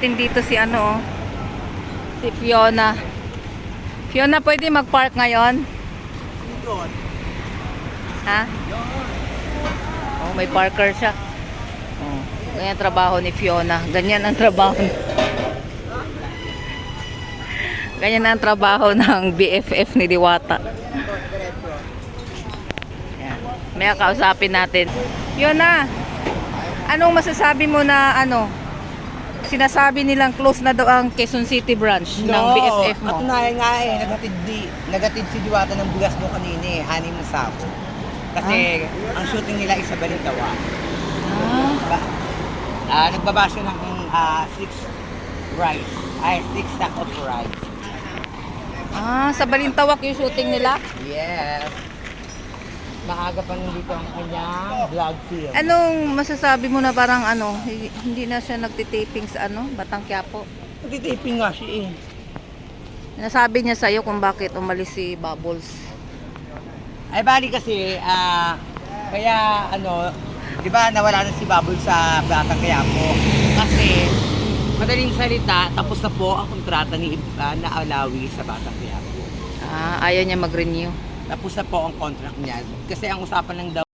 Din dito si ano, oh. si Fiona. Fiona, pwede mag-park ngayon? Ha? Oh, may parker siya. Oh, ganyan trabaho ni Fiona. Ganyan ang trabaho. Ganyan ang trabaho ng BFF ni Diwata. Yan. May kausapin natin. Fiona, anong masasabi mo na ano? Sinasabi nilang close na daw ang Quezon City branch ng BFF mo. Katunayan nga eh, nagatid, di, nagatid si Diwata ng bigas mo kanina eh, anim na sako. Kasi ang shooting nila is sa Balintawa. Ah, Ba, ah, nagbaba siya ng ah, six rice. Ay, six sack of rice. ah, sa Balintawak yung shooting nila? Yes. Maaga pa nandito ang kanyang vlog film. Anong masasabi mo na parang ano, hi- hindi na siya nagtitaping sa ano, Batang Quiapo? Nagtitaping nga siya eh. Nasabi niya sa'yo kung bakit umalis si Bubbles. Ay bali kasi, ah, kaya ano, di ba nawala na si Babul sa Bata Quiapo? Kasi, madaling salita, tapos na po ang kontrata ni uh, na Alawi sa Bata Quiapo. Ah, ayaw niya mag-renew. Tapos na po ang contract niya. Kasi ang usapan daw